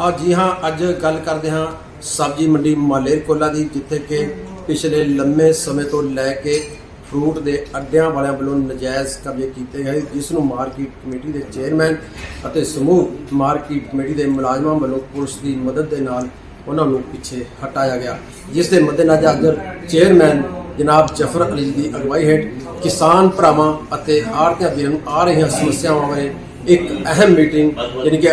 ਆ ਜੀ ਹਾਂ, ਅੱਜ ਗੱਲ ਕਰਦੇ ਹਾਂ ਸਬਜ਼ੀ ਮੰਡੀ ਮਾਲੇਰਕੋਲਾ ਦੀ, ਜਿੱਥੇ ਕਿ ਪਿਛਲੇ ਲੰਮੇ ਸਮੇਂ ਤੋਂ ਲੈ ਕੇ ਫਰੂਟ ਦੇ ਅੱਡਿਆਂ ਵਾਲਿਆਂ ਵੱਲੋਂ ਨਜਾਇਜ਼ ਕਬਜ਼ੇ ਕੀਤੇ ਗਏ ਜਿਸ ਨੂੰ ਮਾਰਕੀਟ ਕਮੇਟੀ ਦੇ ਚੇਅਰਮੈਨ ਅਤੇ ਸਮੂਹ ਮਾਰਕੀਟ ਕਮੇਟੀ ਦੇ ਮੁਲਾਜ਼ਮਾਂ ਵੱਲੋਂ ਪੁਲਿਸ ਦੀ ਮਦਦ ਦੇ ਨਾਲ ਉਹਨਾਂ ਨੂੰ ਪਿੱਛੇ ਹਟਾਇਆ ਗਿਆ। ਜਿਸ ਦੇ ਮੱਦੇਨਜ਼ਰ ਚੇਅਰਮੈਨ ਜਨਾਬ ਜਫਰ ਅਲੀ ਦੀ ਅਗਵਾਈ ਹੇਠ ਕਿਸਾਨ ਭਰਾਵਾਂ ਅਤੇ ਆੜ੍ਹਤੀਆਂ ਵੀਰਾਂ ਨੂੰ ਆ ਰਹੀਆਂ ਸਮੱਸਿਆਵਾਂ ਬਾਰੇ ਇੱਕ ਅਹਿਮ ਮੀਟਿੰਗ, ਯਾਨੀ ਕਿ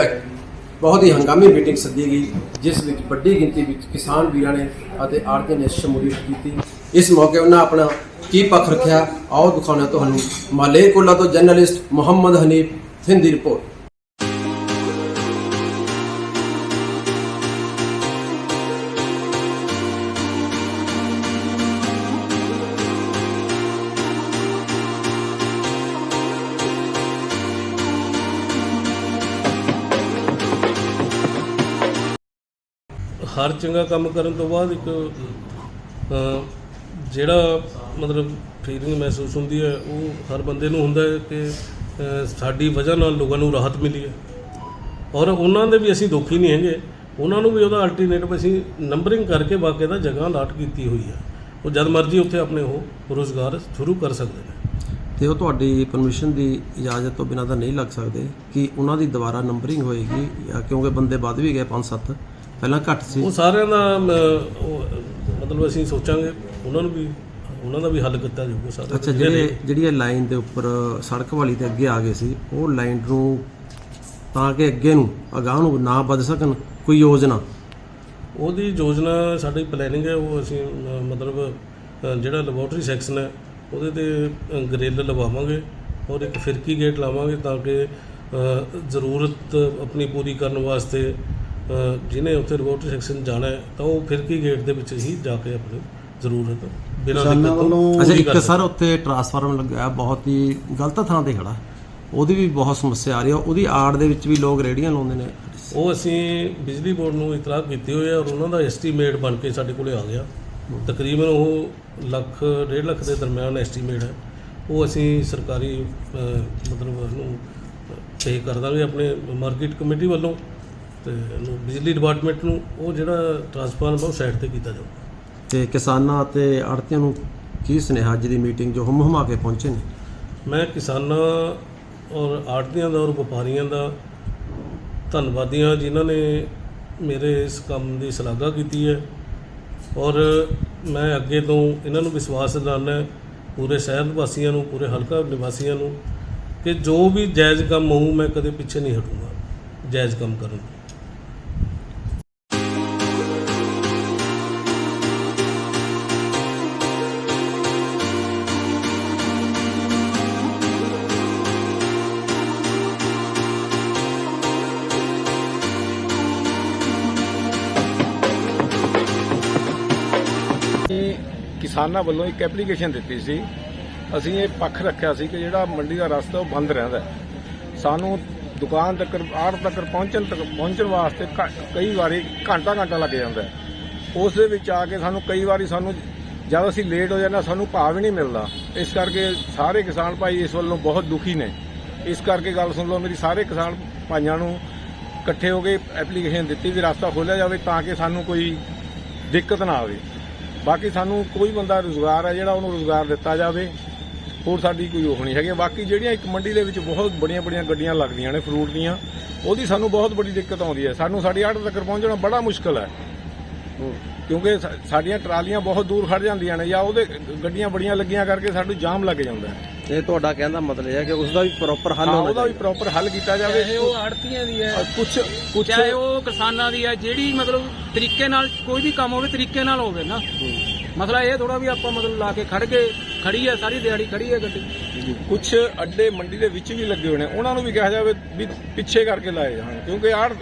ਬਹੁਤ ਹੀ ਹੰਗਾਮੀ ਮੀਟਿੰਗ ਸੱਦੀ ਗਈ, ਜਿਸ ਵਿੱਚ ਵੱਡੀ ਗਿਣਤੀ ਵਿੱਚ ਕਿਸਾਨ ਵੀਰਾਂ ਨੇ ਅਤੇ ਆੜ੍ਹਤੀਆਂ ਨੇ ਸ਼ਮੂਲੀਅਤ ਕੀਤੀ। ਇਸ ਮੌਕੇ ਉਹਨਾਂ ਆਪਣਾ ਕੀ ਪੱਖ ਰੱਖਿਆ, ਆਓ ਦਿਖਾਉਣਾ ਤੁਹਾਨੂੰ। ਮਾਲੇਰਕੋਲਾ ਤੋਂ ਜਰਨਲਿਸਟ ਮੁਹੰਮਦ ਹਨੀਫ ਸਿੰਧ ਦੀ ਰਿਪੋਰਟ। ਹਰ ਚੰਗਾ ਕੰਮ ਕਰਨ ਤੋਂ ਬਾਅਦ ਇੱਕ ਜਿਹੜਾ ਮਤਲਬ ਫੀਲਿੰਗ ਮਹਿਸੂਸ ਹੁੰਦੀ ਹੈ, ਉਹ ਹਰ ਬੰਦੇ ਨੂੰ ਹੁੰਦਾ ਹੈ ਕਿ ਸਾਡੀ ਵਜ੍ਹਾ ਨਾਲ ਲੋਕਾਂ ਨੂੰ ਰਾਹਤ ਮਿਲੀ ਹੈ। ਔਰ ਉਹਨਾਂ ਦੇ ਵੀ ਅਸੀਂ ਦੁਖੀ ਨਹੀਂ ਹੈਗੇ। ਉਹਨਾਂ ਨੂੰ ਵੀ ਉਹਦਾ ਅਲਟਰਨੇਟਿਵ ਅਸੀਂ ਨੰਬਰਿੰਗ ਕਰਕੇ ਵਾਕਿਆ ਦਾ ਜਗ੍ਹਾ ਅਲਾਟ ਕੀਤੀ ਹੋਈ ਹੈ। ਉਹ ਜਦ ਮਰਜ਼ੀ ਉੱਥੇ ਆਪਣੇ ਉਹ ਰੋਜ਼ਗਾਰ ਸ਼ੁਰੂ ਕਰ ਸਕਦੇ ਨੇ। ਤੇ ਉਹ ਤੁਹਾਡੀ ਪਰਮਿਸ਼ਨ ਦੀ ਇਜਾਜ਼ਤ ਤੋਂ ਬਿਨਾਂ ਤਾਂ ਨਹੀਂ ਲੱਗ ਸਕਦੇ ਕਿ ਉਹਨਾਂ ਦੀ ਦੁਬਾਰਾ ਨੰਬਰਿੰਗ ਹੋਏਗੀ ਜਾਂ ਕਿਉਂਕਿ ਬੰਦੇ ਵੱਧ ਵੀ ਗਏ 5-7 ਪਹਿਲਾਂ ਘੱਟ ਸੀ। ਉਹ ਸਾਰਿਆਂ ਦਾ ਅਮ, ਉਹ, ਮਤਲਬ ਅਸੀਂ ਸੋਚਾਂਗੇ ਉਹਨਾਂ ਨੂੰ ਵੀ ਉਹਨਾਂ ਦਾ ਵੀ ਹੱਲ ਕੀਤਾ ਜਾਊਗਾ ਸਾਰਾ ਅੱਛਾ ਜਿਹੜੇ ਜਿਹੜੀ ਇਹ ਲਾਈਨ ਦੇ ਉੱਪਰ ਸੜਕ ਵਾਲੀ ਤੇ ਅੱਗੇ ਆ ਗਏ ਸੀ ਉਹ ਲਾਈਨ ਨੂੰ ਤਾਂ ਕਿ ਅੱਗੇ ਨੂੰ ਅਗਾਹ ਨੂੰ ਨਾ ਵੱਧ ਸਕਣ ਕੋਈ ਯੋਜਨਾ? ਉਹਦੀ ਯੋਜਨਾ ਸਾਡੀ ਪਲੈਨਿੰਗ ਹੈ ਉਹ ਅਸੀਂ ਅ, ਮਤਲਬ ਅ, ਜਿਹੜਾ ਲੈਬੋਰਟਰੀ ਸੈਕਸ਼ਨ ਹੈ ਉਹਦੇ ਤੇ ਗ੍ਰਿਲ ਲਵਾਵਾਂਗੇ ਔਰ ਇੱਕ ਫਿਰਕੀ ਗੇਟ ਲਾਵਾਂਗੇ ਤਾਂ ਕਿ ਅ, ਜ਼ਰੂਰਤ ਆਪਣੀ ਪੂਰੀ ਕਰਨ ਵਾਸਤੇ ਜਿਹਨੇ ਉੱਥੇ ਲੈਬੋਰਟਰੀ ਸੈਕਸ਼ਨ ਜਾਣਾ ਹੈ ਤਾਂ ਉਹ ਫਿਰਕੀ ਗੇਟ ਦੇ ਵਿੱਚ ਹੀ ਜਾ ਕੇ ਆਪਣੀ ਜ਼ਰੂਰਤ ਬਿਨਾਂ ਦਿੱਕਤ ਤੋਂ ਅੱਛਾ ਇੱਕ ਸਰ ਉੱਥੇ ਟਰਾਂਸਫਾਰਮਰ ਲੱਗਿਆ ਬਹੁਤ ਹੀ ਗਲਤ ਥਾਂ ਤੇ ਖੜਾ। ਉਹਦੀ ਵੀ ਬਹੁਤ ਸਮੱਸਿਆ ਆ ਰਹੀ ਹੈ ਉਹਦੀ ਆੜ ਦੇ ਵਿੱਚ ਵੀ ਲੋਕ ਰੇੜੀਆਂ ਲਾਉਂਦੇ ਨੇ। ਉਹ ਅਸੀਂ ਬਿਜਲੀ ਬੋਰਡ ਨੂੰ ਇਤਲਾਹ ਕੀਤੀ ਹੋਈ ਹੈ ਔਰ ਉਹਨਾਂ ਦਾ ਐਸਟੀਮੇਟ ਬਣ ਕੇ ਸਾਡੇ ਕੋਲੇ ਆ ਗਿਆ। ਤਕਰੀਬਨ ਉਹ ਲੱਖ ਡੇਢ ਲੱਖ ਦੇ ਦਰਮਿਆਨ ਐਸਟੀਮੇਟ ਹੈ। ਉਹ ਅਸੀਂ ਸਰਕਾਰੀ ਮਤਲਬ ਉਹਨੂੰ ਪੇ ਕਰ ਦਾਂਗੇ ਆਪਣੇ ਮਾਰਕੀਟ ਕਮੇਟੀ ਵੱਲੋਂ। ਤੇ ਇਹਨੂੰ ਬਿਜਲੀ ਡਿਪਾਰਟਮੈਂਟ ਨੂੰ ਉਹ ਜਿਹੜਾ ਟਰਾਂਸਫਾਰਮਰ ਉਹ ਸਾਈਡ ਤੇ ਕੀਤਾ ਜਾਊ ਤੇ ਕਿਸਾਨਾਂ ਅਤੇ ਆੜਤੀਆਂ ਨੂੰ ਕੀ ਸੁਨੇਹਾ ਅੱਜ ਦੀ ਮੀਟਿੰਗ ਜੋ ਹਮ ਹਮਾ ਕੇ ਪਹੁੰਚੇ ਨੇ? ਮੈਂ ਕਿਸਾਨਾਂ ਔਰ ਆੜ੍ਹਤੀਆਂ ਦਾ ਔਰ ਵਪਾਰੀਆਂ ਦਾ ਧੰਨਵਾਦੀਆਂ ਜਿਨ੍ਹਾਂ ਨੇ ਮੇਰੇ ਇਸ ਕੰਮ ਦੀ ਸ਼ਲਾਘਾ ਕੀਤੀ ਹੈ ਔਰ ਮੈਂ ਅੱਗੇ ਤੋਂ ਇਹਨਾਂ ਨੂੰ ਵਿਸ਼ਵਾਸ ਹੈ ਪੂਰੇ ਸ਼ਹਿਰ ਵਾਸੀਆਂ ਨੂੰ ਪੂਰੇ ਹਲਕਾ ਨਿਵਾਸੀਆਂ ਨੂੰ ਕਿ ਜੋ ਵੀ ਜਾਇਜ਼ ਕੰਮ ਹੋਊ ਮੈਂ ਕਦੇ ਪਿੱਛੇ ਨਹੀਂ ਹਟੂੰਗਾ ਜਾਇਜ਼ ਕੰਮ ਕਰਨ ਕਿਸਾਨਾਂ ਵੱਲੋਂ ਇੱਕ ਐਪਲੀਕੇਸ਼ਨ ਦਿੱਤੀ ਸੀ। ਅਸੀਂ ਇਹ ਪੱਖ ਰੱਖਿਆ ਸੀ ਕਿ ਜਿਹੜਾ ਮੰਡੀ ਦਾ ਰਸਤਾ ਉਹ ਬੰਦ ਰਹਿੰਦਾ ਸਾਨੂੰ ਦੁਕਾਨ ਤੱਕ, ਆੜ ਤੱਕ ਪਹੁੰਚਣ ਤੱਕ, ਪਹੁੰਚਣ ਵਾਸਤੇ ਘ- ਕਈ ਵਾਰੀ ਘੰਟਾ ਘੰਟਾ ਲੱਗ ਜਾਂਦਾ ਉਸ ਦੇ ਵਿੱਚ ਆ ਕੇ ਸਾਨੂੰ ਕਈ ਵਾਰੀ ਸਾਨੂੰ ਜਦ ਅਸੀਂ ਲੇਟ ਹੋ ਜਾਂਦਾ ਸਾਨੂੰ ਭਾਅ ਵੀ ਨਹੀਂ ਮਿਲਦਾ। ਇਸ ਕਰਕੇ ਸਾਰੇ ਕਿਸਾਨ ਭਾਈ ਇਸ ਵੱਲੋਂ ਬਹੁਤ ਦੁਖੀ ਨੇ। ਇਸ ਕਰਕੇ ਗੱਲ ਸੁਣ ਲਓ, ਮੇਰੀ ਸਾਰੇ ਕਿਸਾਨ ਭਾਈਆਂ ਨੂੰ ਇਕੱਠੇ ਹੋ ਕੇ ਐਪਲੀਕੇਸ਼ਨ ਦਿੱਤੀ ਵੀ ਰਸਤਾ ਖੋਲ੍ਹਿਆ ਜਾਵੇ ਤਾਂ ਕਿ ਸਾਨੂੰ ਕੋਈ ਦਿੱਕਤ ਨਾ ਆਵੇ। ਬਾਕੀ ਸਾਨੂੰ ਕੋਈ ਬੰਦਾ ਰੋਜ਼ਗਾਰ ਹੈ ਜਿਹੜਾ ਉਹਨੂੰ ਰੋਜ਼ਗਾਰ ਦਿੱਤਾ ਜਾਵੇ ਹੋਰ ਸਾਡੀ ਕੋਈ ਉਹ ਨਹੀਂ ਹੈਗੀ। ਬਾਕੀ ਜਿਹੜੀਆਂ ਇੱਕ ਮੰਡੀ ਦੇ ਵਿੱਚ ਬਹੁਤ ਬੜੀਆਂ ਬੜੀਆਂ ਗੱਡੀਆਂ ਲੱਗਦੀਆਂ ਨੇ ਫਰੂਟ ਦੀਆਂ ਉਹਦੀ ਸਾਨੂੰ ਬਹੁਤ ਬੜੀ ਦਿੱਕਤ ਆਉਂਦੀ ਹੈ। ਸਾਨੂੰ ਸਾਡੀ ਆੜ ਤੱਕ ਪਹੁੰਚਣਾ ਬੜਾ ਮੁਸ਼ਕਲ ਹੈ। ਕਿਉਂਕਿ ਸਾਡੀਆਂ ਟਰਾਲੀਆਂ ਬਹੁਤ ਦੂਰ ਖੜ ਜਾਂਦੀਆਂ ਨੇ ਜਾਂ ਉਹਦੇ ਗੱਡੀਆਂ ਬੜੀਆਂ ਲੱਗੀਆਂ ਕਰਕੇ ਸਾਨੂੰ ਜਾਮ ਲੱਗ ਜਾਂਦਾ ਹੈ। ਇਹ ਤੁਹਾਡਾ ਕਹਿਣ ਦਾ ਮਤਲਬ ਹੈ ਕਿ ਉਸ ਦਾ ਵੀ ਪ੍ਰੋਪਰ ਹੱਲ ਹਾਂ ਹੋਣਾ ਉਹਦਾ ਵੀ ਪ੍ਰੋਪਰ ਹੱਲ ਕੀਤਾ ਜਾਵੇ। ਚਾਹੇ ਉਹ ਆੜਤੀਆਂ ਦੀ ਹੈ ਕੁਝ ਕੁਝ ਚਾਹੇ ਉਹ ਕਿਸਾਨਾਂ ਦੀ ਹੈ ਜਿਹੜੀ ਮਤਲਬ ਤਰੀਕੇ ਨਾਲ ਕੋਈ ਵੀ ਕੰਮ ਹੋਵੇ ਤਰੀਕੇ ਨਾਲ ਹੋਵੇ ਨਾ। ਮਸਲਾ ਇਹ ਥੋੜਾ ਵੀ ਆਪਾਂ ਮਤਲਬ ਲਾ ਕੇ ਖੜ ਕੇ ਖੜੀ ਹੈ ਸਾਰੀ ਦਿਹਾੜੀ ਖੜੀ ਹੈ ਗੱਡੀ। ਕੁਝ ਅੱਡੇ ਮੰਡੀ ਦੇ ਵਿੱਚ ਵੀ ਲੱਗੇ ਹੋਏ ਨੇ। ਉਹਨਾਂ ਨੂੰ ਵੀ ਕਿਹਾ ਜਾਵੇ ਵੀ ਪਿੱਛੇ ਕਰਕੇ ਲਾਏ ਜਾਣ। ਕਿਉਂਕਿ ਆੜ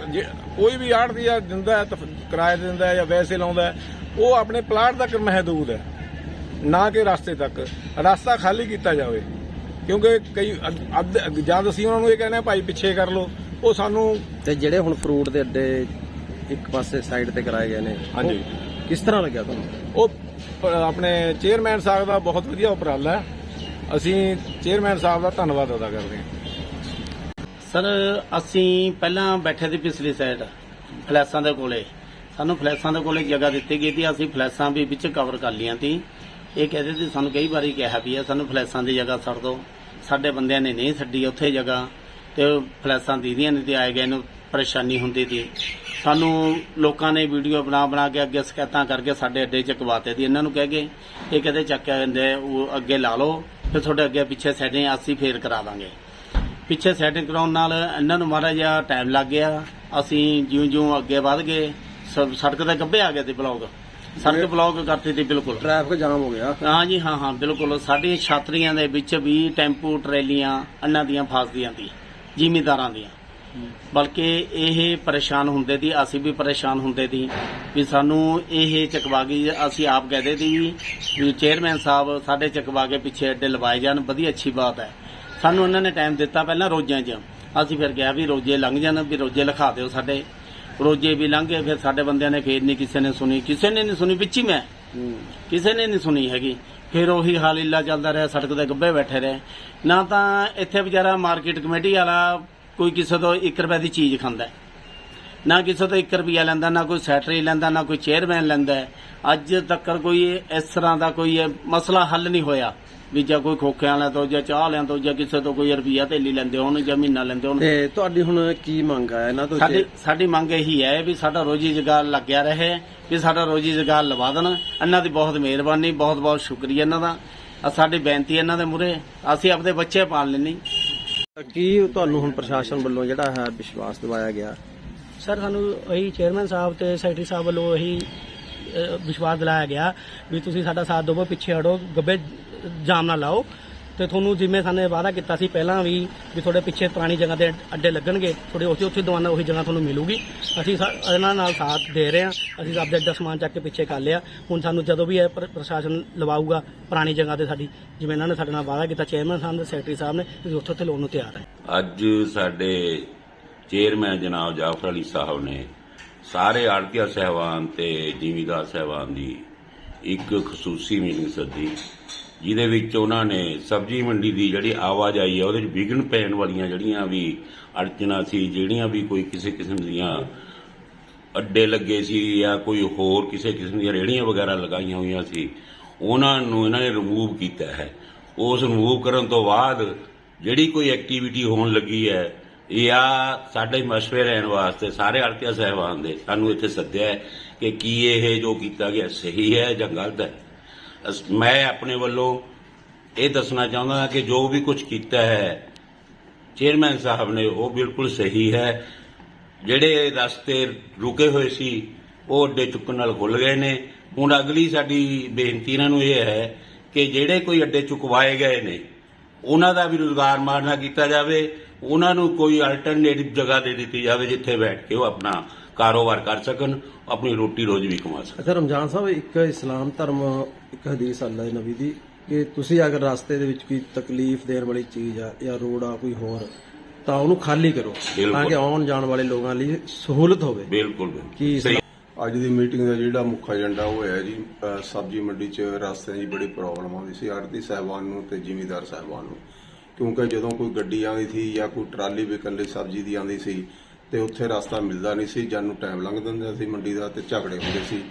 ਕੋਈ ਵੀ ਆੜ ਦੀ ਆ ਦਿੰਦਾ ਹੈ ਤਾਂ ਕਿਰਾਏ ਤੇ ਦਿੰਦਾ ਹੈ ਜਾਂ ਵੈਸੇ ਲਾਉਂਦਾ ਹੈ। ਉਹ ਆਪਣੇ ਪਲਾਟ ਤੱਕ ਮਹਦੂਦ ਹੈ। ਨਾ ਕਿ ਰਸਤੇ ਤੱਕ ਰਸਤਾ ਖਾਲੀ ਕੀਤਾ ਜਾਵੇ। ਕਿਉਂਕਿ ਕਈ ਅੱਧ- ਜਦ ਅਸੀਂ ਉਹਨਾਂ ਨੂੰ ਇਹ ਕਹਿੰਦੇ ਆ ਭਾਈ ਪਿੱਛੇ ਕਰ ਲਓ ਉਹ ਸਾਨੂੰ ਤੇ ਜਿਹੜੇ ਹੁਣ ਫਰੂਟ ਦੇ ਅੱਡੇ ਇੱਕ ਪਾਸੇ ਸਾਈਡ ਤੇ ਕਰਾਏ ਗਏ ਨੇ ਹਾਂਜੀ। ਕਿਸ ਤਰ੍ਹਾਂ ਲੱਗਿਆ ਤੁਹਾਨੂੰ? ਉਹ ਆਪਣੇ ਚੇਅਰਮੈਨ ਸਾਹਿਬ ਦਾ ਬਹੁਤ ਵਧੀਆ ਉਪਰਾਲਾ ਹੈ। ਅਸੀਂ ਚੇਅਰਮੈਨ ਸਾਹਿਬ ਦਾ ਧੰਨਵਾਦ ਅਦਾ ਕਰਦੇ ਹਾਂ। ਸਰ ਅਸੀਂ ਪਹਿਲਾਂ ਬੈਠੇ ਸੀ ਪਿਛਲੀ ਸਾਈਡ ਫਲੈਸਾਂ ਦੇ ਕੋਲੇ। ਸਾਨੂੰ ਫਲੈਸਾਂ ਦੇ ਕੋਲੇ ਜਗ੍ਹਾ ਦਿੱਤੀ ਗਈ ਸੀ। ਅਸੀਂ ਫਲੈਸਾਂ ਵੀ ਵਿੱਚ ਕਵਰ ਕਰ ਲੀਆਂ ਸੀ। ਇਹ ਕਹਿੰਦੇ ਸੀ ਸਾਨੂੰ ਕਈ ਵਾਰੀ ਕਿਹਾ ਵੀ ਆ, ਸਾਨੂੰ ਫਲੈਸਾਂ ਦੀ ਜਗ੍ਹਾ ਛੱਡ ਦਿਓ। ਸਾਡੇ ਬੰਦਿਆਂ ਨੇ ਨਹੀਂ ਛੱਡੀ ਉੱਥੇ ਜਗ੍ਹਾ, ਤੇ ਫਲੈਸਾਂ ਦੀਦੀਆਂ ਨੇ ਤੇ ਆਏ ਗਏ ਨੂੰ ਪਰੇਸ਼ਾਨੀ ਹੁੰਦੀ ਸੀ ਸਾਨੂੰ ਲੋਕਾਂ ਨੇ ਵੀਡੀਓ ਬਣਾ ਬਣਾ ਕੇ ਅੱਗੇ ਸ਼ਿਕਾਇਤਾਂ ਕਰਕੇ ਸਾਡੇ ਅੱਡੇ ਚ ਕਵਾਤੇ ਦੀ ਇਹਨਾਂ ਨੂੰ ਕਹਿ ਗਏ ਇਹ ਕਹਿੰਦੇ ਚੱਕ ਕੇ ਕਹਿੰਦੇ ਉਹ ਅੱਗੇ ਲਾ ਲਓ ਫਿਰ ਤੁਹਾਡੇ ਅੱਗੇ ਪਿੱਛੇ ਸੈਟਿੰਗ ਅਸੀਂ ਫੇਰ ਕਰਾ ਦਾਂਗੇ। ਪਿੱਛੇ ਸੈਟਿੰਗ ਕਰਾਉਣ ਨਾਲ ਇਹਨਾਂ ਨੂੰ ਮਾੜਾ ਜਿਹਾ ਟਾਈਮ ਲੱਗ ਗਿਆ। ਅਸੀਂ ਜਿਉਂ-ਜਿਉਂ ਅੱਗੇ ਵਧ ਗਏ ਸ- ਸੜਕ ਤੇ ਗੱਭੇ ਆ ਗਏ ਤੇ ਬਲੌਗ। ਸੜਕ ਬਲੌਕ ਕਰਤੀ ਸੀ ਬਿਲਕੁਲ। ਟ੍ਰੈਫਿਕ ਜਾਮ ਹੋ ਗਿਆ। ਹਾਂ ਜੀ ਹਾਂ ਹਾਂ ਬਿਲਕੁਲ। ਸਾਡੀਆਂ ਛਾਤਰੀਆਂ ਦੇ ਵਿੱਚ ਵੀ ਟੈਂਪੂ ਟਰੈਲੀਆਂ ਇਹਨਾਂ ਦੀਆਂ ਫਸਦੀਆਂ ਸੀ ਜ਼ਿਮੀਦਾਰਾਂ ਦੀਆਂ। ਬਲਕਿ ਇਹ ਪਰੇਸ਼ਾਨ ਹੁੰਦੇ ਸੀ ਅਸੀਂ ਵੀ ਪਰੇਸ਼ਾਨ ਹੁੰਦੇ ਸੀ ਵੀ ਸਾਨੂੰ ਇਹ ਚਕਵਾਗੀ ਅਸੀਂ ਆਪ ਕਹਦੇ ਸੀ ਵੀ ਚੇਅਰਮੈਨ ਸਾਹਿਬ ਸਾਡੇ ਚਕਵਾਗੇ ਪਿੱਛੇ ਅੱਡੇ ਲਵਾਏ ਜਾਣ ਵਧੀਆ ਅੱਛੀ ਬਾਤ ਹੈ। ਸਾਨੂੰ ਉਹਨਾਂ ਨੇ ਟਾਈਮ ਦਿੱਤਾ ਪਹਿਲਾਂ ਰੋਜ਼ਿਆਂ 'ਚ। ਅਸੀਂ ਫਿਰ ਕਿਹਾ ਵੀ ਰੋਜ਼ੇ ਲੰਘ ਜਾਣ ਵੀ ਰੋਜ਼ੇ ਲਿਖਾ ਦਿਓ ਸਾਡੇ। ਰੋਜ਼ੇ ਵੀ ਲੰਘ ਫਿਰ ਸਾਡੇ ਬੰਦਿਆਂ ਨੇ ਫੇਰ ਨਹੀਂ ਕਿਸੇ ਨੇ ਸੁਣੀ। ਕਿਸੇ ਨੇ ਨਹੀਂ ਸੁਣੀ ਵਿੱਚ ਹੀ ਮੈਂ। ਕਿਸੇ ਨੇ ਨਹੀਂ ਸੁਣੀ ਹੈਗੀ। ਫਿਰ ਉਹੀ ਹਾਲ ਇੱਲਾ ਚੱਲਦਾ ਰਿਹਾ ਸੜਕ ਦੇ ਗੱਬੇ ਬੈਠੇ ਰਹੇ। ਨਾ ਤਾਂ ਇੱਥੇ ਵਿਚਾਰਾ ਮਾਰਕੀਟ ਕਮੇਟੀ ਵਾਲਾ ਕੋਈ ਕਿਸੇ ਤੋਂ 1 ਰੁਪਏ ਦੀ ਚੀਜ਼ ਖਾਂਦਾ। ਨਾ ਕਿਸੇ ਤੋਂ 1 ਰੁਪਿਆ ਲੈਂਦਾ ਨਾ ਕੋਈ ਸੈਟਰੀ ਲੈਂਦਾ ਨਾ ਕੋਈ ਚੇਅਰਮੈਨ ਲੈਂਦਾ। ਅੱਜ ਤੱਕ ਕੋਈ ਇਸ ਤਰ੍ਹਾਂ ਦਾ ਕੋਈ ਮਸਲਾ ਹੱਲ ਨਹੀਂ ਹੋਇਆ ਵੀ ਜਾਂ ਕੋਈ ਖੋਖਿਆਂ ਵਾਲਿਆਂ ਤੋਂ ਜਾਂ ਚਾਹ ਵਾਲਿਆਂ ਤੋਂ ਜਾਂ ਕਿਸੇ ਤੋਂ ਕੋਈ ਰੁਪਿਆ ਥੈਲੀ ਲੈਂਦੇ ਹੋਣ ਜਾਂ ਮਹੀਨਾ ਲੈਂਦੇ ਹੋਣ। ਤੇ ਤੁਹਾਡੀ ਹੁਣ ਕੀ ਮੰਗ ਹੈ ਇਹਨਾਂ ਤੋਂ ਸਾਡੀ ਸਾਡੀ ਮੰਗ ਇਹੀ ਹੈ ਵੀ ਸਾਡਾ ਰੋਜੀ ਜਗਾਰ ਲੱਗਿਆ ਰਹੇ ਵੀ ਸਾਡਾ ਰੋਜੀ ਜਗਾਰ ਲਵਾ ਦੇਣ। ਇਹਨਾਂ ਦੀ ਬਹੁਤ ਮਿਹਰਬਾਨੀ ਬਹੁਤ ਬਹੁਤ ਸ਼ੁਕਰੀਆ ਇਹਨਾਂ ਦਾ। ਸਾਡੀ ਬੇਨਤੀ ਇਹਨਾਂ ਦੇ ਮੂਹਰੇ। ਅਸੀਂ ਆਪਣੇ ਬੱਚੇ ਪਾਲ ਲੈਣੀ ਕੀ ਤੁਹਾਨੂੰ ਹੁਣ ਪ੍ਰਸ਼ਾਸਨ ਵੱਲੋਂ ਜਿਹੜਾ ਹੈ ਵਿਸ਼ਵਾਸ ਦਿਵਾਇਆ ਗਿਆ? ਸਰ ਸਾਨੂੰ ਇਹੀ ਚੇਅਰਮੈਨ ਸਾਹਿਬ ਤੇ ਸੈਕਟਰੀ ਸਾਹਿਬ ਵੱਲੋਂ ਇਹੀ ਅਹ, ਵਿਸ਼ਵਾਸ ਦਿਲਾਇਆ ਗਿਆ ਵੀ ਤੁਸੀਂ ਸਾਡਾ ਸਾਥ ਦਿਓ ਪਿੱਛੇ ਹਟੋ ਗੱਬੇ ਜਾਮ ਨਾ ਲਾਓ। ਤੇ ਤੁਹਾਨੂੰ ਜਿਵੇਂ ਸਾਨੂੰ ਵਾਅਦਾ ਕੀਤਾ ਸੀ ਪਹਿਲਾਂ ਵੀ ਵੀ ਤੁਹਾਡੇ ਪਿੱਛੇ ਪੁਰਾਣੀ ਜਗ੍ਹਾ ਤੇ ਅੱਡੇ ਲੱਗਣਗੇ ਤੁਹਾਡੇ ਉੱਥੇ ਉੱਥੇ ਦਵਾਨਾ ਉਹੀ ਜਗ੍ਹਾ ਤੁਹਾਨੂੰ ਮਿਲੂਗੀ। ਅਸੀਂ ਸਾ- ਇਹਨਾਂ ਨਾਲ ਸਾਥ ਦੇ ਰਹੇ ਹਾਂ। ਅਸੀਂ ਆਪਦੇ ਅੱਡਾ ਸਮਾਨ ਚੱਕ ਕੇ ਪਿੱਛੇ ਕਰ ਲਿਆ। ਹੁਣ ਸਾਨੂੰ ਜਦੋਂ ਵੀ ਇਹ ਪ੍ਰ- ਪ੍ਰਸ਼ਾਸਨ ਲਵਾਊਗਾ ਪੁਰਾਣੀ ਜਗ੍ਹਾ ਤੇ ਸਾਡੀ ਜਿਵੇਂ ਇਹਨਾਂ ਨੇ ਸਾਡੇ ਨਾਲ ਵਾਅਦਾ ਕੀਤਾ ਚੇਅਰਮੈਨ ਸਾਹਿਬ ਨੇ ਸੈਕਟਰੀ ਸਾਹਿਬ ਨੇ ਅਸੀਂ ਉੱਥੇ ਉੱਥੇ ਲਾਉਣ ਨੂੰ ਤਿਆਰ ਹਾਂ। ਅੱਜ ਸਾਡੇ ਚੇਅਰਮੈਨ ਜਨਾਬ ਜਾਫਰ ਅਲੀ ਸਾਹਿਬ ਨੇ ਸਾਰੇ ਆੜਤੀਆ ਸਹਿਬਾਨ ਤੇ ਜ਼ਿਮੀਦਾਰ ਸਹਿਬਾਨ ਦੀ ਇੱਕ ਖਸੂਸੀ ਮੀਟਿੰਗ ਸੱਦੀ, ਜਿਹਦੇ ਵਿੱਚ ਉਹਨਾਂ ਨੇ ਸਬਜ਼ੀ ਮੰਡੀ ਦੀ ਜਿਹੜੀ ਆਵਾਜਾਈ ਹੈ ਉਹਦੇ ਵਿੱਚ ਵਿਘਨ ਪੈਣ ਵਾਲੀਆਂ ਜਿਹੜੀਆਂ ਵੀ ਅੜਚਨਾ ਸੀ, ਜਿਹੜੀਆਂ ਵੀ ਕੋਈ ਕਿਸੇ ਕਿਸਮ ਦੀਆਂ ਅੱਡੇ ਲੱਗੇ ਸੀ ਜਾਂ ਕੋਈ ਹੋਰ ਕਿਸੇ ਕਿਸਮ ਦੀਆਂ ਰੇਹੜੀਆਂ ਵਗੈਰਾ ਲਗਾਈਆਂ ਹੋਈਆਂ ਸੀ, ਉਹਨਾਂ ਨੂੰ ਇਹਨਾਂ ਨੇ ਰਿਮੂਵ ਕੀਤਾ ਹੈ। ਉਸ ਰਿਮੂਵ ਕਰਨ ਤੋਂ ਬਾਅਦ ਜਿਹੜੀ ਕੋਈ ਐਕਟੀਵਿਟੀ ਹੋਣ ਲੱਗੀ ਹੈ ਜਾਂ ਸਾਡੇ ਮਸ਼ਵਰੇ ਲੈਣ ਵਾਸਤੇ, ਸਾਰੇ ਅੜਤੀਆ ਸਹਿਬਾਨ ਦੇ, ਸਾਨੂੰ ਇੱਥੇ ਸੱਦਿਆ ਹੈ ਕਿ ਕੀ ਇਹ ਜੋ ਕੀਤਾ ਗਿਆ ਸਹੀ ਹੈ ਜਾਂ ਗਲਤ ਹੈ। ਮੈਂ ਆਪਣੇ ਵੱਲੋਂ ਇਹ ਦੱਸਣਾ ਚਾਹੁੰਦਾ ਹਾਂ ਕਿ ਜੋ ਵੀ ਕੁਝ ਕੀਤਾ ਹੈ, ਚੇਅਰਮੈਨ ਸਾਹਿਬ ਨੇ ਉਹ ਬਿਲਕੁਲ ਸਹੀ ਹੈ। ਜਿਹੜੇ ਰਸਤੇ ਰੁਕੇ ਹੋਏ ਸੀ, ਉਹ ਅੱਡੇ ਚੁੱਕਣ ਨਾਲ ਖੁੱਲ ਗਏ ਨੇ। ਹੁਣ ਅਗਲੀ ਸਾਡੀ ਬੇਨਤੀ ਇਹਨਾਂ ਨੂੰ ਇਹ ਹੈ ਕਿ ਜਿਹੜੇ ਕੋਈ ਅੱਡੇ ਚੁਕਵਾਏ ਗਏ ਨੇ ਉਹਨਾਂ ਦਾ ਵੀ ਰੁਜ਼ਗਾਰ ਮਾਰਨਾ ਕੀਤਾ ਜਾਵੇ ਉਹਨਾਂ ਨੂੰ ਕੋਈ ਅਲਟਰਨੇਟਿਵ ਜਗ੍ਹਾ ਦੇ ਦਿੱਤੀ ਜਾਵੇ ਜਿੱਥੇ ਬੈਠ ਕੇ ਉਹ ਆਪਣਾ ਕਾਰੋਬਾਰ ਕਰ ਸਕਣ ਆਪਣੀ ਰੋਟੀ ਰੋਜ਼ ਵੀ ਕਮਾ ਸਕਣ। ਅੱਛਾ ਰਮਜ਼ਾਨ ਸਾਹਿਬ ਇੱਕ ਇਸਲਾਮ ਧਰਮ ਇੱਕ ਹਦੀਸ ਅੱਲਾ ਦੇ ਨਬੀ ਦੀ ਕਿ ਤੁਸੀਂ ਅਗਰ ਰਸਤੇ ਦੇ ਵਿੱਚ ਕੋਈ ਤਕਲੀਫ ਦੇਣ ਵਾਲੀ ਚੀਜ਼ ਆ ਜਾਂ ਰੋਡ ਆ ਕੋਈ ਹੋਰ ਤਾਂ ਉਹਨੂੰ ਖਾਲੀ ਕਰੋ। ਤਾਂ ਕਿ ਆਉਣ ਜਾਣ ਵਾਲੇ ਲੋਕਾਂ ਲਈ ਸਹੂਲਤ ਹੋਵੇ। ਬਿਲਕੁਲ ਬਿਲਕੁਲ। ਕੀ ਅੱਜ ਦੀ ਮੀਟਿੰਗ ਦਾ ਜਿਹੜਾ ਮੁੱਖ ਏਜੰਡਾ ਉਹ ਹੈ ਜੀ ਸਬਜ਼ੀ ਮੰਡੀ 'ਚ ਰਸਤਿਆਂ ਦੀ ਬੜੀ ਪ੍ਰੋਬਲਮ ਆਉਂਦੀ ਸੀ ਆੜਤੀ ਸਾਹਿਬਾਨ ਨੂੰ ਤੇ ਜ਼ਿਮੀਦਾਰ ਸਾਹਿਬਾਨ ਨੂੰ। ਕਿਉਂਕਿ ਜਦੋਂ ਕੋਈ ਗੱਡੀ ਆਉਂਦੀ ਸੀ ਜਾਂ ਕੋਈ ਟਰਾਲੀ ਵਿਕਣ ਲਈ ਸਬਜ਼ੀ ਦੀ ਆਉਂਦੀ ਸੀ ਤੇ ਉੱਥੇ ਰਸਤਾ ਮਿਲਦਾ ਨਹੀਂ ਸੀ ਜਦ ਨੂੰ ਟਾਈਮ ਲੰਘ ਦਿੰਦਾ ਸੀ ਮੰਡੀ ਦਾ ਤੇ ਝਗੜੇ ਹੁੰਦੇ ਸੀ।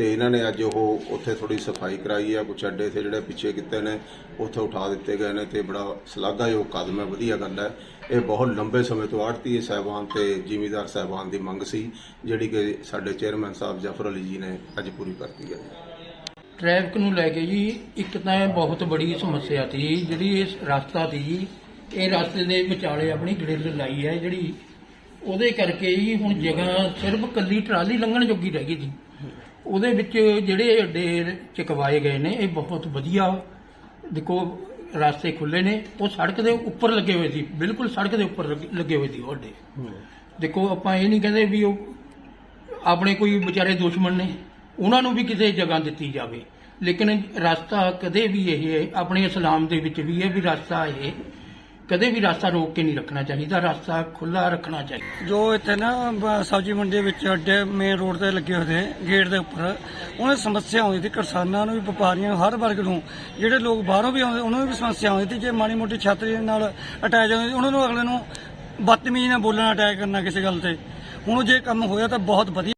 ਤੇ ਇਹਨਾਂ ਨੇ ਅੱਜ ਉਹ ਉੱਥੇ ਥੋੜੀ ਸਫ਼ਾਈ ਕਰਾਈ ਹੈ ਕੁਛ ਅੱਡੇ ਤੇ ਜਿਹੜੇ ਪਿੱਛੇ ਕੀਤੇ ਨੇ, ਉੱਥੇ ਉਠਾ ਦਿੱਤੇ ਗਏ ਨੇ ਤੇ ਬੜਾ ਸ਼ਲਾਘਾਯੋਗ ਕਦਮ ਹੈ, ਵਧੀਆ ਗੱਲ ਹੈ। ਇਹ ਬਹੁਤ ਲੰਬੇ ਸਮੇਂ ਤੋਂ ਆੜਤੀ ਸਾਹਿਬਾਨ ਤੇ ਜ਼ਿਮੀਦਾਰ ਸਾਹਿਬਾਨ ਦੀ ਮੰਗ ਸੀ, ਜਿਹੜੀ ਕਿ ਸਾਡੇ ਚੇਅਰਮੈਨ ਸਾਹਿਬ ਜਫਰ ਅਲੀ ਜੀ ਨੇ ਅੱਜ ਪੂਰੀ ਕਰਤੀ ਹੈ। ਟ੍ਰੈਫਿਕ ਨੂੰ ਲੈ ਕੇ ਜੀ, ਇੱਕ ਤਾਂ ਇਹ ਬਹੁਤ ਬੜੀ ਸਮੱਸਿਆ ਸੀ, ਜਿਹੜੀ ਇਸ ਰਸਤਾ ਸੀ ਜੀ ਇਹ ਰਸਤੇ ਦੇ ਵਿਚਾਲੇ ਆਪਣੀ ਗ੍ਰਿਲ ਲਾਈ ਹੈ, ਜਿਹੜੀ ਉਹਦੇ ਕਰਕੇ ਜੀ ਹੁਣ ਜਗ੍ਹਾ ਸਿਰਫ ਕੱਲੀ ਟਰਾਲੀ ਲੰਘਣ ਜੋਗੀ ਰਹਿ ਗਈ ਜੀ ਉਹਦੇ ਵਿੱਚ ਜਿਹੜੇ ਅੱਡੇ ਚਕਵਾਏ ਗਏ ਨੇ ਇਹ ਬਹੁਤ ਵਧੀਆ ਦੇਖੋ ਰਸਤੇ ਖੁੱਲੇ ਨੇ। ਉਹ ਸੜਕ ਦੇ ਉੱਪਰ ਲੱਗੇ ਹੋਏ ਸੀ ਬਿਲਕੁਲ ਸੜਕ ਦੇ ਉੱਪਰ ਲੱਗੇ- ਹੋਏ ਸੀ ਉਹ ਅੱਡੇ। ਦੇਖੋ ਆਪਾਂ ਇਹ ਨਹੀਂ ਕਹਿੰਦੇ ਵੀ ਉਹ ਆਪਣੇ ਕੋਈ ਵਿਚਾਰੇ ਦੁਸ਼ਮਣ ਨੇ ਉਹਨਾਂ ਨੂੰ ਵੀ ਕਿਸੇ ਜਗ੍ਹਾ ਦਿੱਤੀ ਜਾਵੇ। ਲੇਕਿਨ ਰਸਤਾ ਕਦੇ ਵੀ ਇਹ ਆਪਣੇ ਇਸਲਾਮ ਦੇ ਵਿੱਚ ਵੀ ਇਹ ਵੀ ਰਸਤਾ ਇਹ ਕਦੇ ਵੀ ਰਸਤਾ ਰੋਕ ਕੇ ਨਹੀਂ ਰੱਖਣਾ ਚਾਹੀਦਾ, ਰਸਤਾ ਖੁੱਲਾ ਰੱਖਣਾ ਚਾਹੀਦਾ। ਜੋ ਇੱਥੇ ਨਾ ਬ- ਸਬਜ਼ੀ ਮੰਡੀ ਵਿੱਚ ਅੱਡੇ ਮੇਨ ਰੋਡ ਤੇ ਲੱਗੇ ਹੋਏ ਨੇ ਗੇਟ ਦੇ ਉੱਪਰ, ਉਹਨਾਂ ਦੀ ਸਮੱਸਿਆ ਆਉਂਦੀ ਸੀ, ਕਿਸਾਨਾਂ ਨੂੰ ਵੀ, ਵਪਾਰੀਆਂ ਨੂੰ, ਹਰ ਵਰਗ ਨੂੰ, ਜਿਹੜੇ ਲੋਕ ਬਾਹਰੋਂ ਵੀ ਆਉਂਦੇ, ਉਹਨਾਂ ਨੂੰ ਵੀ ਸਮੱਸਿਆ ਆਉਂਦੀ ਸੀ ਜੇ ਮਾੜੀ ਮੋਟੀ ਛਾਤਰੀ ਨਾਲ ਅਟੈਚ ਆਉਂਦੀ ਉਹਨਾਂ ਨੂੰ ਅਗਲੇ ਨੂੰ ਬਦਤਮੀਜ਼ੀ ਨਾਲ ਬੋਲਣਾ ਅਟੈਕ ਕਰਨਾ ਕਿਸੇ ਗੱਲ ਤੇ। ਹੁਣ ਜੇ ਕੰਮ ਹੋਇਆ ਤਾਂ ਬਹੁਤ ਵਧੀਆ।